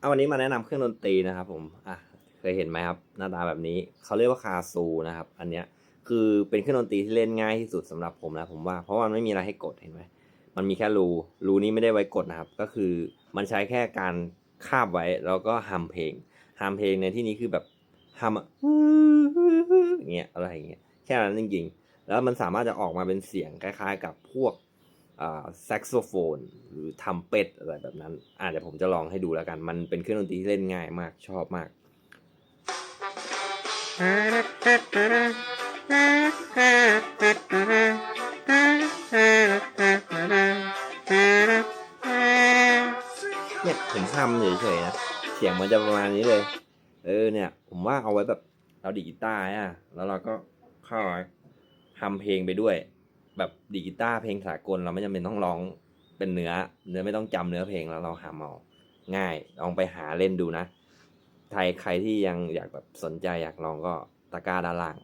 เอาวันนี้มาแนะนำเครื่องดนตรีนะครับ ผมอะเคยเห็นไหมครับ หน้าตาแบบนี้เขาเรียกว่าคาซูนะครับ อันเนี้ยคือเป็นเครื่องดนตรีที่เล่นง่ายที่สุดสำหรับผมนะผมว่าเพราะว่ามันไม่มีอะไรให้กดเห็นไหมมันมีแค่รูรูนี้ไม่ได้ไว้กดนะครับ ก็คือมันใช้แค่การคาบไว้แล้วก็ฮัมเพลงฮัมเพลงในที่นี้คือแบบฮัมอะอย่างเงี้ยอะไรอย่างเงี้ยแค่นั้นจริงๆแล้วมันสามารถจะออกมาเป็นเสียงคล้าย ๆ กับพวก แซกโซโฟน หรือทำเป็ดอะไรแบบนั้นอ่าเดี๋ยวผมจะลองให้ดูแล้วกัน มันเป็นเครื่องดนตรีที่เล่นง่ายมากชอบมากเนี่ยผมทำเฉยๆนะเสียงมันจะประมาณนี้เลย เออเนี่ย ผมว่าเอาไว้แบบเราดีกีตาร์อะ แล้วเราก็เข้าไปทำเพลงไปด้วย แบบดีกีตาร์เพลงสากลเราไม่จำเป็นต้องร้องเป็นเนื้อ เนื้อไม่ต้องจำเนื้อเพลงแล้วเราหาเอาง่ายลองไปหาเล่นดูนะ ใครใครที่ยังอยากแบบสนใจอยากลองก็ตะกร้าด้านล่าง